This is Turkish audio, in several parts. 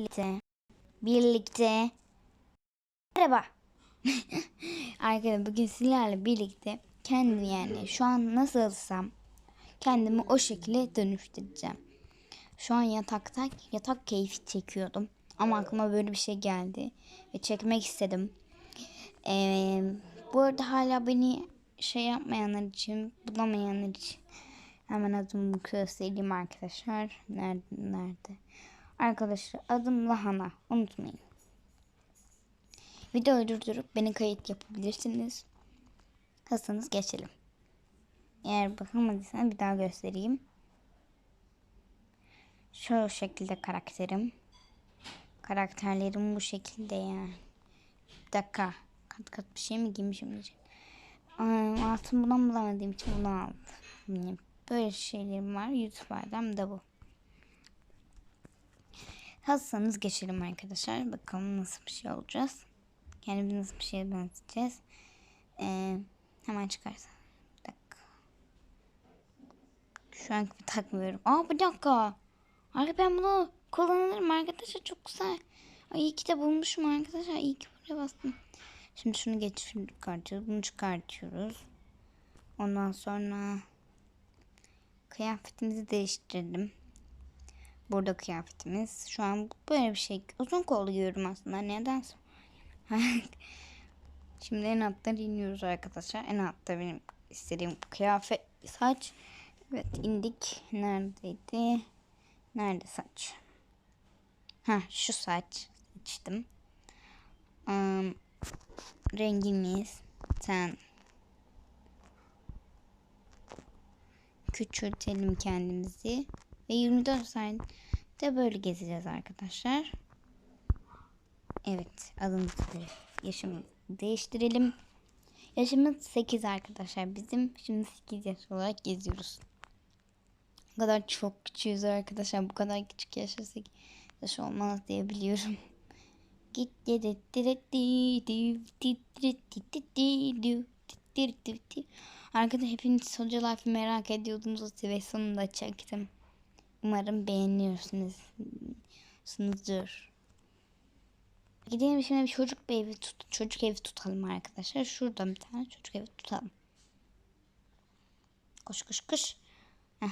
birlikte birlikte merhaba arkadaşlar bugün sizlerle birlikte kendimi yani şu an nasılsam kendimi o şekilde dönüştüreceğim. Şu an yatakta yatak keyfi çekiyordum ama aklıma böyle bir şey geldi ve çekmek istedim. Ee, bu arada hala beni şey yapmayanlar için bulamayanlar için hemen adımı göstereyim arkadaşlar. Nerede nerede? Arkadaşlar adım Lahana. Unutmayın. Videoyu durdurup beni kayıt yapabilirsiniz. Hazırsanız geçelim. Eğer bakamadıysanız bir daha göstereyim. Şu şekilde karakterim. Karakterlerim bu şekilde yani. Bir dakika. Kat kat bir şey mi giymişim Altın bulan bulamadığım için bunu aldım. Böyle şeylerim var. YouTube'dan da bu. Hazırsanız geçelim arkadaşlar. Bakalım nasıl bir şey olacağız. Kendimizi nasıl bir şeye benzeteceğiz. Ee, hemen çıkarsa. Bir dakika. Şu an takmıyorum. Aa bir dakika. Abi ben bunu kullanırım arkadaşlar. Çok güzel. Ay iyi ki de bulmuşum arkadaşlar. İyi ki buraya bastım. Şimdi şunu geç, şunu çıkartıyoruz. Bunu çıkartıyoruz. Ondan sonra kıyafetimizi değiştirdim. Burada kıyafetimiz. Şu an böyle bir şey. Uzun kollu giyiyorum aslında. Neden? Şimdi en alttan iniyoruz arkadaşlar. En altta benim istediğim kıyafet saç. Evet indik. Neredeydi? Nerede saç? Ha şu saç seçtim. Um, rengimiz ten. Küçültelim kendimizi. Ve 24 saatte böyle gezeceğiz arkadaşlar. Evet adımızı yaşımı değiştirelim. Yaşımız 8 arkadaşlar. Bizim şimdi 8 yaş olarak geziyoruz. Bu kadar çok küçüğüz arkadaşlar. Bu kadar küçük yaşasak yaş olmaz diye biliyorum. Arkadaşlar hepiniz Hoca Life'ı merak ediyordunuz ve sonunda çektim. Umarım beğeniyorsunuzdur. Gidelim şimdi bir çocuk evi tut çocuk evi tutalım arkadaşlar. Şuradan bir tane çocuk evi tutalım. Koş koş koş. Heh.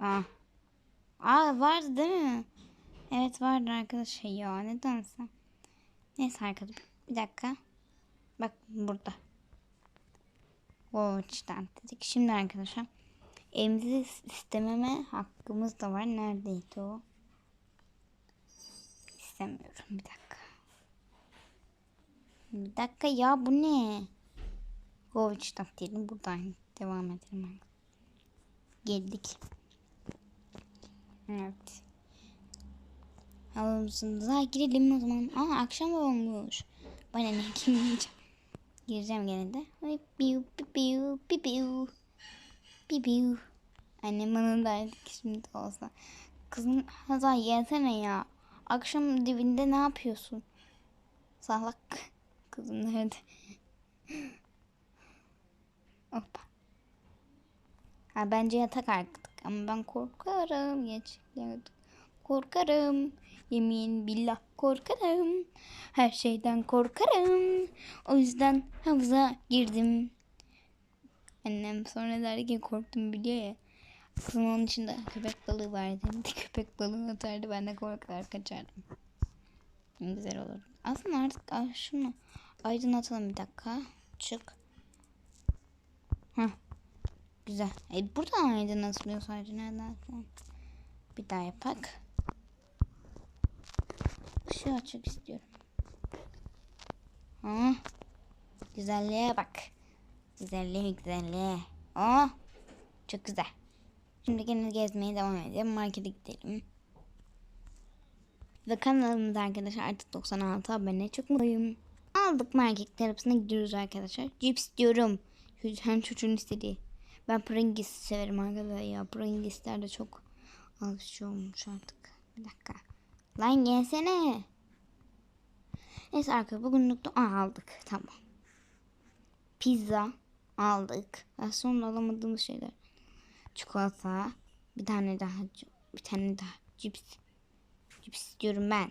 Aa. Aa vardı değil mi? Evet vardı arkadaşlar ya nedense. Neyse arkadaşlar bir dakika. Bak burada. Watch'tan dedik. Şimdi arkadaşlar evimizi istememe hakkımız da var. Neredeydi o? İstemiyorum. Bir dakika. Bir dakika ya bu ne? Watch'tan diyelim. Buradan devam edelim. Geldik. Evet. Havamızda girelim o zaman. Aa akşam olmuş. Bana ne girmeyeceğim. Gireceğim gene de. Ay piu piu piu piu. Annem bana derdi ki şimdi olsa. Kızım Hazal yesene ya. Akşam dibinde ne yapıyorsun? Salak. Kızım nerede? Hoppa. Ha bence yatak artık. Ama ben korkarım. Gerçekten korkarım. Yemin billah korkarım. Her şeyden korkarım. O yüzden havuza girdim. Annem sonra der ki korktum biliyor ya. Kızım onun içinde köpek balığı vardı. Köpek balığı atardı. Ben de korkar kaçardım. Güzel olur. Aslında artık ay, şunu aydınlatalım bir dakika. Çık. Heh. Güzel. E, buradan aydınlatılıyor sadece. Nereden? Bir daha yapak. Işığı açık istiyorum. Ha. Güzelliğe bak. Güzelliğe güzelliğe. Oh. Çok güzel. Şimdi gene gezmeye devam edelim. Markete gidelim. Ve kanalımız arkadaşlar artık 96 abone. Çok mutluyum. Aldık market tarafına gidiyoruz arkadaşlar. Cips diyorum. Hem çocuğun istediği. Ben Pringles severim arkadaşlar ya. Pringles'ler de çok alışıyor olmuş artık. Bir dakika. Lan gelsene. Neyse arkadaşlar bugünlük de aldık. Tamam. Pizza aldık. Daha sonra alamadığımız şeyler. Çikolata. Bir tane daha. Bir tane daha. Cips. Cips istiyorum ben.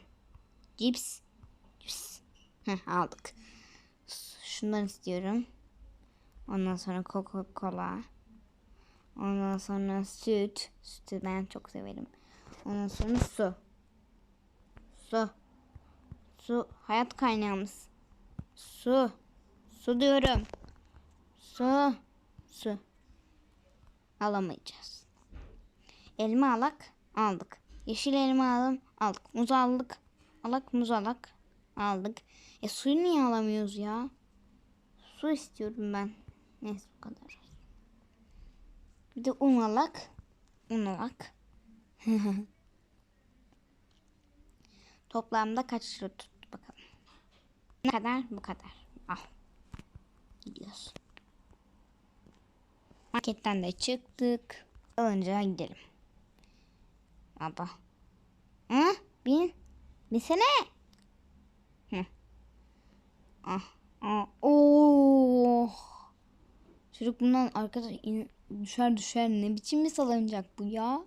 Cips. Cips. Heh, aldık. Şundan istiyorum. Ondan sonra Coca-Cola. Ondan sonra süt. Sütü ben çok severim. Ondan sonra su. Su. Su hayat kaynağımız. Su. Su diyorum. Su. Su. Alamayacağız. Elma alak aldık. Yeşil elma alalım aldık. Muz aldık. Alak muz alak aldık. E suyu niye alamıyoruz ya? Su istiyorum ben. Neyse bu kadar. Bir de un alak. Un alak. Toplamda kaç lira tuttu bakalım. Ne kadar? Bu kadar. Al. Gidiyoruz. Marketten de çıktık. Alınca gidelim. Baba. Hı? Bin. Binsene. Hı. Ah. Ah. Oh. Çocuk bundan arkadaş in, düşer düşer ne biçim bir salınacak bu ya?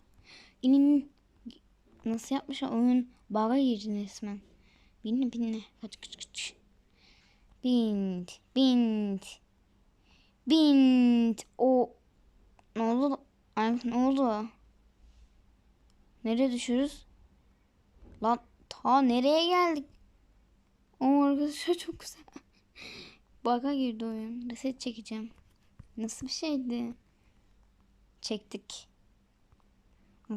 İnin nasıl yapmışlar oyun baga girdi resmen. Binle binle kaç kaç kaç. Bint bint. Bint. O ne oldu? Ay ne oldu? Nereye düşürüz? Lan ta nereye geldik? O arkadaşlar çok güzel. Baga girdi oyun. Reset çekeceğim. Nasıl bir şeydi? Çektik.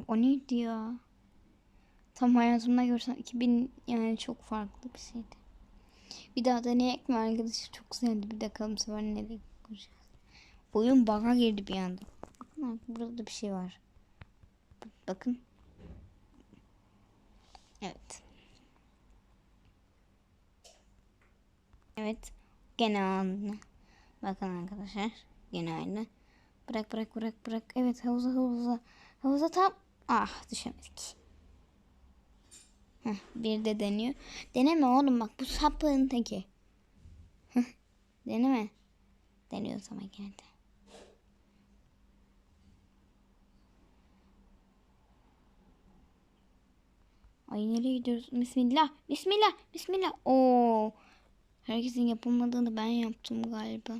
O neydi ya? Tam hayatımda görsem 2000 yani çok farklı bir şeydi. Bir daha deneyek mi arkadaşlar? Çok güzeldi. Bir dakika bu sefer nereye kuracağız? Oyun bug'a girdi bir anda. Bakın burada bir şey var. Bakın. Evet. Evet. Gene aynı. Bakın arkadaşlar. Gene aynı. Bırak bırak bırak bırak. Evet havuza havuza. Havuza tam. Ah düşemedik. Heh, bir de deniyor. Deneme oğlum bak bu sapığın teki. Deneme. Deniyoruz ama gene de. Ay nereye gidiyoruz? Bismillah. Bismillah. Bismillah. Oo. Herkesin yapamadığını ben yaptım galiba.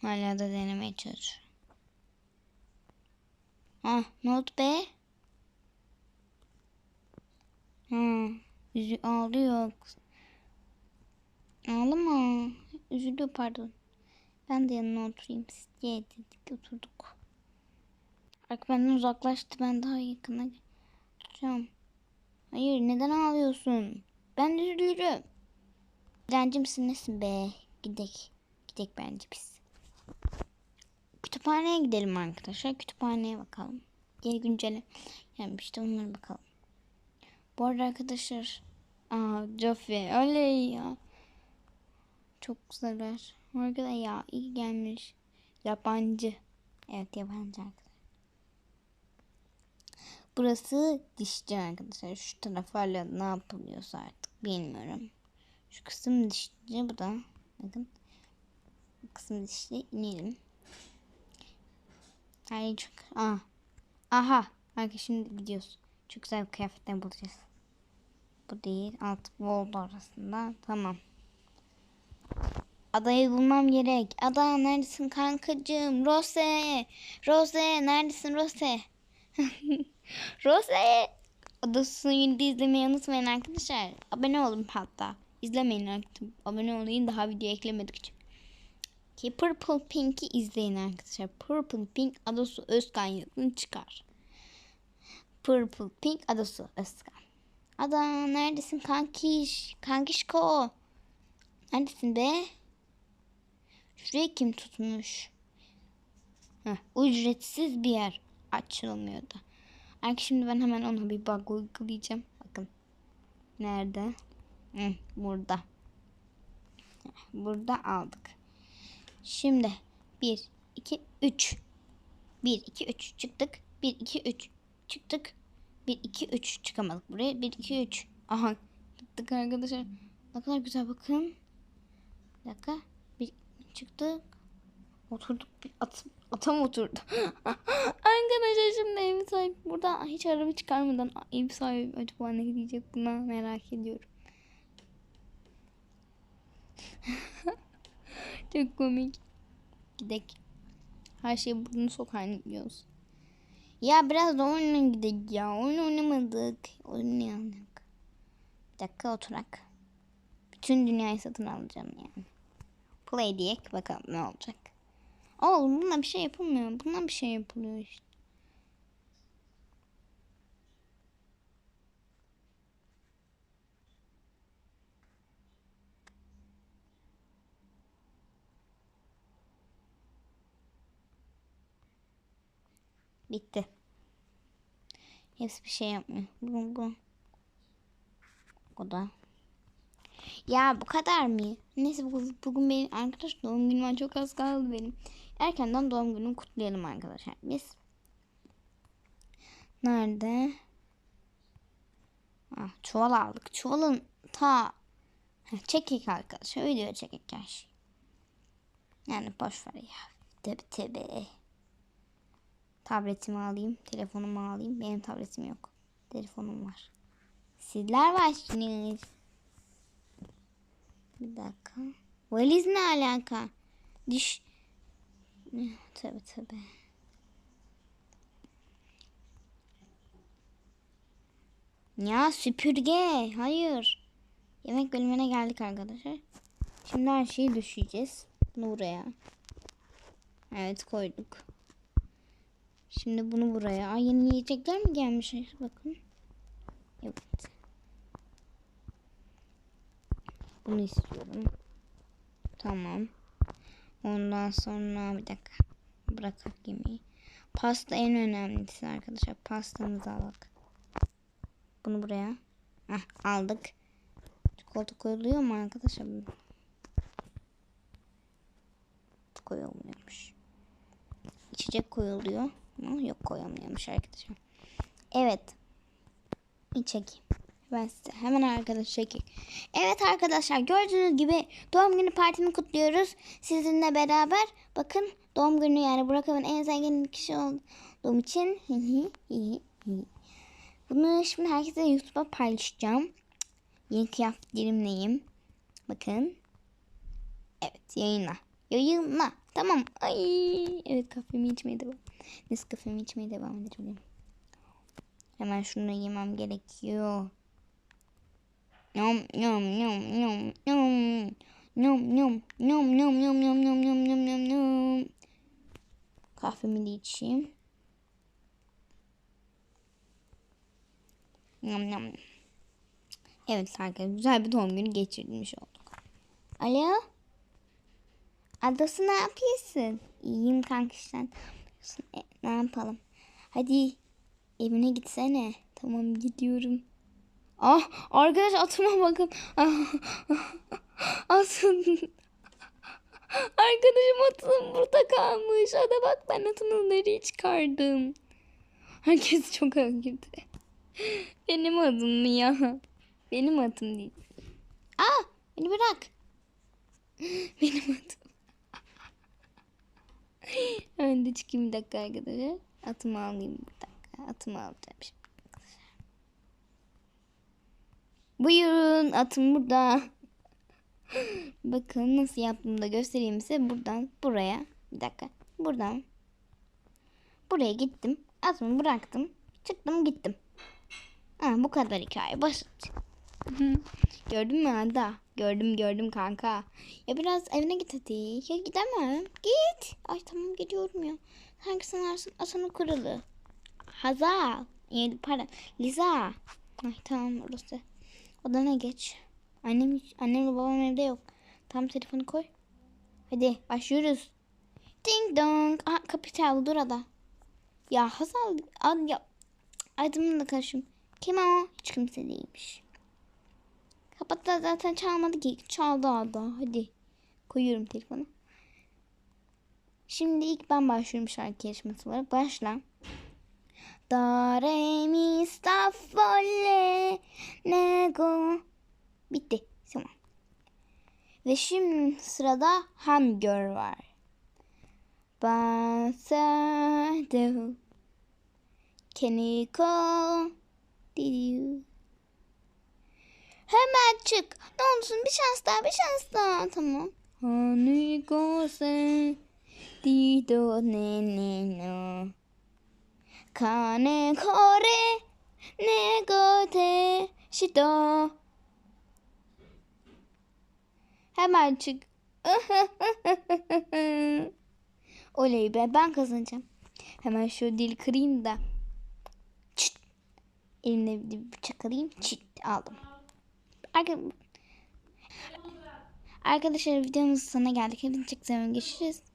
Hala da denemeye çalışıyorum. Ah ne oldu be? Ha, yüzü ağlıyor. Ağlama. Üzülüyor pardon. Ben de yanına oturayım. Diye dedik oturduk. Bak benden uzaklaştı. Ben daha yakına geleceğim. Hayır neden ağlıyorsun? Ben üzülürüm. Direnci misin nesin be? Gidek. Gidek bence biz. Kütüphaneye gidelim arkadaşlar. Kütüphaneye bakalım. Yeni güncele gelmişti onlara bakalım. Bu arada arkadaşlar. Aa Joffrey öyle ya. Çok güzeller. Arkadaşlar ya iyi gelmiş. Yabancı. Evet yabancı arkadaşlar. Burası dişçi arkadaşlar. Şu taraf hala ne yapılıyorsa artık bilmiyorum. Şu kısım dişçi bu da. Bakın. Bu kısım dişçi inelim. Ay çok. Aa. Aha. Arkadaşlar şimdi gidiyoruz. Çok güzel bir kıyafetten bulacağız. Bu değil. Alt oldu arasında. Tamam. Adayı bulmam gerek. Ada neredesin kankacığım? Rose. Rose neredesin Rose? Rose. Adasını yine izlemeyi unutmayın arkadaşlar. Abone olun hatta. İzlemeyin artık. Abone olayım daha video eklemedik. Ki Purple Pink'i izleyin arkadaşlar. Purple Pink Adosu Özkan yakın çıkar. Purple Pink Adosu Özkan. Ada neredesin kankiş? Kankişko. Neredesin be? Şurayı kim tutmuş? Heh, ücretsiz bir yer açılmıyordu. Arkadaşlar şimdi ben hemen ona bir bug uygulayacağım. Bakın. Nerede? Hı, burada. Burada aldık. Şimdi 1, 2, 3. 1, 2, 3 çıktık. 1, 2, 3 çıktık. 1, 2, 3 çıkamadık buraya. 1, 2, 3. Aha çıktık arkadaşlar. Ne kadar güzel bakın. Bir dakika. Bir çıktık. Oturduk. Bir at, Atam oturdu. Arkadaşlar şimdi ev sahibi burada hiç araba çıkarmadan ev sahibi acaba ne diyecek buna merak ediyorum. Çok komik. Gidek. Her şey burnunu sokağına gidiyoruz. Ya biraz da oyuna gidelim ya. Oyun oynamadık. Oynayalım. Bir dakika oturak. Bütün dünyayı satın alacağım yani. Play diyek bakalım ne olacak. Oğlum buna bir şey yapılmıyor. Buna bir şey yapılıyor işte. Bitti. Hepsi bir şey yapmıyor. Bu, bu. O da. Ya bu kadar mı? Neyse bugün, benim arkadaş doğum günüm var. Çok az kaldı benim. Erkenden doğum günümü kutlayalım arkadaşlar. Biz. Nerede? Ah, çuval aldık. Çuvalın ta çekik arkadaşlar. Video çekik her şey. Yani boş ver ya. Tabi tabi. Tabletimi alayım. Telefonumu alayım. Benim tabletim yok. Telefonum var. Sizler varsınız. Bir dakika. Valiz ne alaka? Diş. Tabi tabi. Ya süpürge. Hayır. Yemek bölümüne geldik arkadaşlar. Şimdi her şeyi düşeceğiz. Bunu buraya. Evet koyduk. Şimdi bunu buraya. Ay yeni yiyecekler mi gelmiş? Bakın. Evet. Bunu istiyorum. Tamam. Ondan sonra bir dakika. Bırakıp yemeği. Pasta en önemlisi arkadaşlar. Pastamızı aldık. Bunu buraya. Heh, aldık. Çikolata koyuluyor mu arkadaşlar? Koyulmuyormuş. İçecek koyuluyor mu? Yok koyamıyormuş arkadaşlar. Evet. Çekeyim. Ben size hemen arkadaş çekeyim. Evet arkadaşlar gördüğünüz gibi doğum günü partimi kutluyoruz. Sizinle beraber bakın doğum günü yani Burak'ın en zengin kişi olduğum için bunu şimdi herkese YouTube'a paylaşacağım. Yeni kıyafetlerimleyim. Bakın. Evet yayınla. Yayınla. Tamam. Ay. Evet kahvemi içmeye devam. Neyse kahvemi içmeye devam edelim. Hemen şunu yemem gerekiyor. Yum yum yum yum yum. Yum yum yum yum yum yum yum yum yum yum yum. Kahvemi de içeyim. Yum yum. Evet arkadaşlar güzel bir doğum günü geçirmiş olduk. Alo? Adası ne yapıyorsun? İyiyim. E, ne yapalım? Hadi evine gitsene. Tamam gidiyorum. Ah arkadaş atıma bakın. Atın. Arkadaşım atım burada kalmış. Ada bak ben atımı nereye çıkardım. Herkes çok güldü. Benim adım mı ya? Benim adım değil. Aa beni bırak. Benim adım. ben de çıkayım bir dakika arkadaşlar. Atımı alayım bir dakika. Atımı alacağım şimdi. Buyurun atım burada. Bakın nasıl yaptığımı da göstereyim size. Buradan buraya. Bir dakika. Buradan. Buraya gittim. Atımı bıraktım. Çıktım gittim. Ha, bu kadar hikaye basit. Gördün mü Ada? Gördüm gördüm kanka. Ya biraz evine git hadi. Ya gidemem. Git. Ay tamam gidiyorum ya. Sanki sanarsın asanı kuralı. Hazal. Yani pardon. Liza. Ay tamam orası. Odana geç. Annem, annemle babam evde yok. Tam telefonu koy. Hadi başlıyoruz. Ding dong. Aha kapı çaldı dur. Ya Hazal. Ad, ya. Adımla karışım. Kim o? Hiç kimse değilmiş. Kapattı zaten çalmadı ki. Çaldı ada. Hadi. Koyuyorum telefonu. Şimdi ilk ben başlıyorum şarkı yarışması olarak. Başla. Da, re, mi, sta, fa, le, ne, go. Bitti. Tamam. Ve şimdi sırada Hamgör var. Basado. Can you call? Did you? Hemen çık. Ne olursun bir şans daha bir şans daha. Tamam. Hani kose dido ne ne no. Kane kore ne go te shito. Hemen çık. Oley be ben kazanacağım. Hemen şu dil kırayım da. Çıt. Elimle bir bıçak alayım. Çıt aldım. Arka... Arkadaşlar videomuzun sonuna geldik. Hepinize çok seviyorum. Görüşürüz.